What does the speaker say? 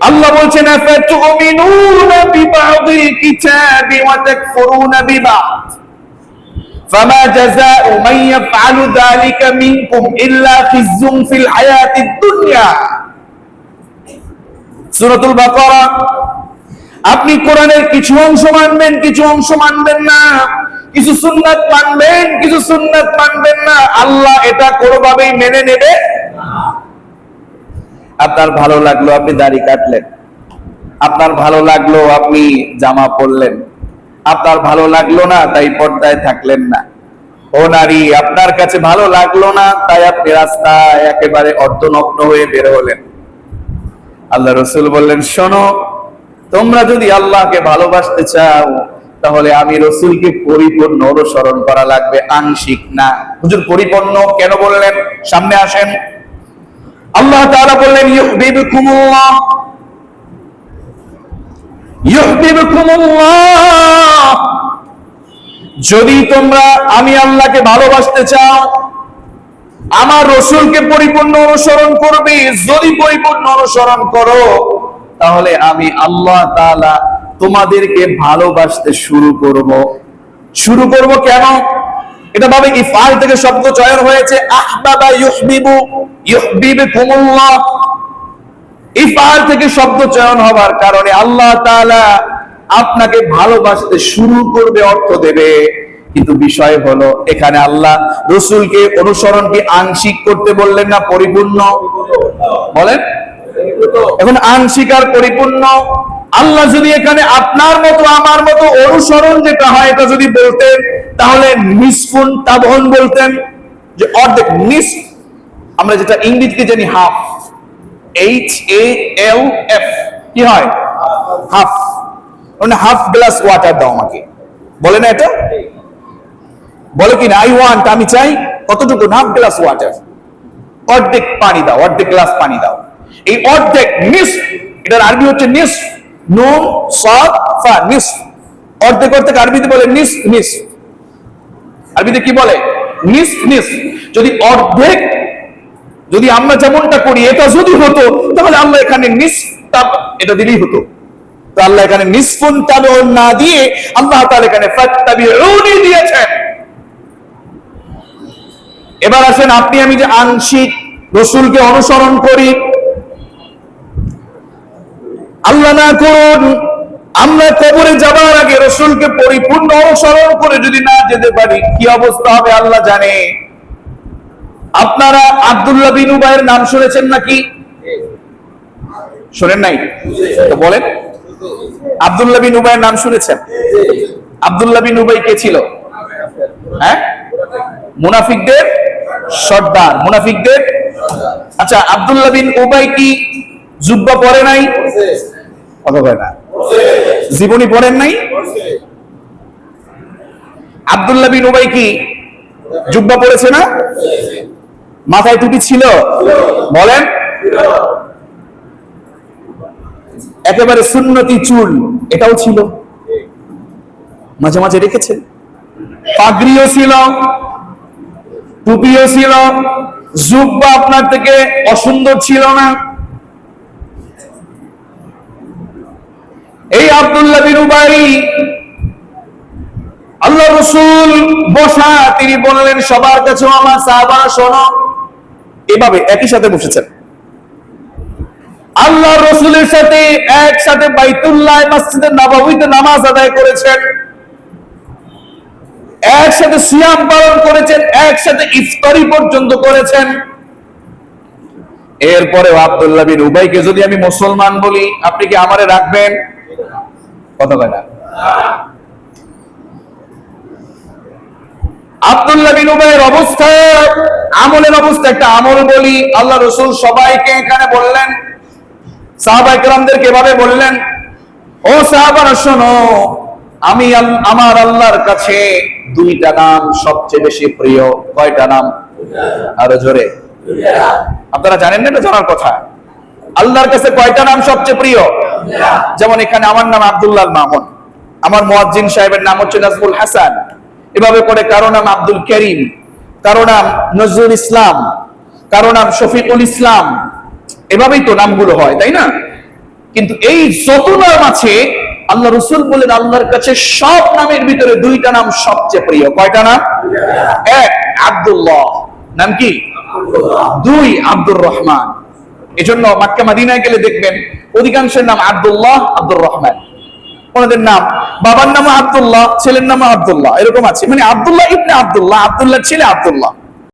আল্লাহ বলছেন আফাতুমিনুনা বিবাদিল কিতাবি ওয়া তাকফুরুনা বিবাদ فما جزاء من يفعل ذلك منكم إلا خزي في الحياة الدنيا সূরাতুল বাকারা আপনি কোরআনের কিছু অংশ মানবেন কিছু অংশ মানবেন না কিছু সুন্নাত মানবেন কিছু সুন্নাত মানবেন না আল্লাহ এটা কোনোভাবেই মেনে নেবে আপনার ভালো লাগল আপনি দাড়ি কাটলেন। আপনার ভালো লাগল আপনি জামা পরলেন। আপনার ভালো লাগল না তাই পর্দায় থাকলেন না। ও নারী, আপনার কাছে ভালো লাগল না তাই আপনি রাস্তায় একেবারে অর্ধনগ্ন হয়ে বের হলেন। আল্লাহ রসুল বললেন, শোনো, তোমরা যদি আল্লাহকে ভালোবাসতে চাও, তাহলে আমি রসুলকে পরিপূর্ণ অনুসরণ করা লাগবে। আংশিক না। হুজুর, পরিপূর্ণ কেন বললেন? সামনে আসেন। আল্লাহ তাআলা বললেন যদি তোমরা আমি আল্লাহকে ভালোবাসতে চাও, আমার রসুলকে পরিপূর্ণ অনুসরণ করবে, যদি পরিপূর্ণ অনুসরণ করো, তাহলে আমি আল্লাহ তাআলা তোমাদেরকে ভালোবাসতে শুরু করব। শুরু করব কেন? এটা ভাবে ইফআল থেকে শব্দ চয়ন হয়েছে? আহবাবা ইউহবিবু। ইফআল থেকে শব্দ চয়ন হবার কারণে আল্লাহ আপনাকে ভালোবাসতে শুরু করবে, অর্থ দেবে। কিন্তু বিষয় হলো, এখানে আল্লাহ রসুলকে আংশিক করতে বললেন না, পরিপূর্ণ। বলেন? এখন আংশিক আর পরিপূর্ণ। আল্লাহ যদি এখানে আপনার মতো, আমার মতো অনুসরণ যেটা হয়, এটা যদি বলতেন, তাহলে নিসফুন তাবহন বলতেন, যে অর্ধেক নিস আমরা যেটা ইংরেজিতে জানি half H A L F কি হয়? হাফ। মানে হাফ গ্লাস ওয়াটার দাও আমাকে। বলে না এটা? বলে কি না? আই ওয়ান্ট আমি চাই কতটুকু? Half glass water. অর্ধেক পানি দাও, অর্ধেক গ্লাস পানি দাও। এই অর্ধেক নিস, এটার আরবি হচ্ছে নিস, নুন, সাদ, ফা, নিস। অর্ধেক অর্ধেক আরবিতে বলে নিস নিস। আরবিতে কি বলে? নিস নিস। যদি অর্ধেক যদি আমরা যেমনটা করি, এটা যদি হতো, তাহলে আল্লাহ এখানে নিস এটা দিলেই হতো। তো আল্লাহ এখানে নিসফুন তাবিউন না দিয়ে আল্লাহ তাআলা এখানে দিয়েছেন। এবার আসেন আপনি, আমি যে আংশিক রসুলকে অনুসরণ করি। আল্লাহ না করুন, আমরা কবরে যাবার আগে রসুলকে পরিপূর্ণ অনুসরণ করে যদি না যেতে পারি, কি অবস্থা হবে আল্লাহ জানে। আপনারা আব্দুল্লাহ বিন উবাইয়ের নাম শুনেছেন নাকি? শোনেন নাই? তো বলেন। আব্দুল্লাহ বিন উবাইয়ের নাম শুনেছেন? আব্দুল্লাহ বিন উবাই কে ছিল? হ্যাঁ? মুনাফিকদের সর্দার। মুনাফিকদের? আচ্ছা আব্দুল্লাহ বিন উবাই কি জুব্বা পরে নাই? কথা না। জীবনী পড়েন নাই? আব্দুল্লাহ বিন উবাই কি জুব্বা পড়েছে না? মাথায় টুপি ছিল? বলেন। একেবারে সুন্নতি চুল, এটাও ছিল। মাঝে মাঝে রেখেছেন। পাগড়িও ছিল, টুপিও ছিল, জুব্বা আপনার থেকে অসুন্দর ছিল না। এই আব্দুল্লাহ বিন উবাই, আল্লাহ রসুল বসা, তিনি বললেন, সবার কাছে আমার সাহাবারা শোনো। এভাবে একই সাথে বসেছেন। আল্লাহ রসুলের সাথে একসাথে বাইতুল্লাহ মসজিদে নবাবিতে নামাজ আদায় করেছেন। একসাথে সিয়াম পালন করেছেন, একসাথে ইফতারি পর্যন্ত করেছেন। এরপরেও আব্দুল্লাহ বিন উবাইকে যদি আমি মুসলমান বলি, আপনি কি আমারে রাখবেন? কথা কয় না। আব্দুল্লাহ বিন উবাইয়ের অবস্থা আমলের অবস্থা একটা আমল বলি আল্লাহ রসুল সবাইকে এখানে বললেন সাহাবা ইকরামদেরকে এভাবে বললেন, ও সাহাবারা, শোনো, আমি আমার আল্লাহর কাছে দুইটা নাম সবচেয়ে বেশি প্রিয়। কয়টা নাম? আরও জোরে। আপনারা জানেন না এটা জানার কথা? আল্লাহর কাছে কয়টা নাম সবচেয়ে প্রিয়? যেমন এখানে আমার নাম আব্দুল্লাহ মামুন, আমার মুয়াজ্জিন সাহেবের নাম হচ্ছে নাজমুল হাসান, এভাবে করে কারও নাম আব্দুল করিম কারও নাম নজরুল ইসলাম, কারও নাম শফিকুল ইসলাম। এভাবেই তো নামগুলো হয়, তাই না? কিন্তু এই যত নাম আছে, আল্লাহ রসুল বলেন আল্লাহর কাছে সব নামের ভিতরে দুইটা নাম সবচেয়ে প্রিয়। কয়টা নাম? এক, আব্দুল্লাহ। নাম কি? দুই, আব্দুর রহমান। এজন্য মাক্কা মাদিনায় গেলে দেখবেন, অধিকাংশের নাম আব্দুল্লাহ, আব্দুর রহমান। ওনাদের নাম। বাবার নাম আবদুল্লাহ, ছেলের নাম আবদুল্লাহ, এরকম আছে। মানে আবদুল্লাহ ইবনে আবদুল্লাহ আবদুল্লাহ ছেলে আব্দুল্লাহ।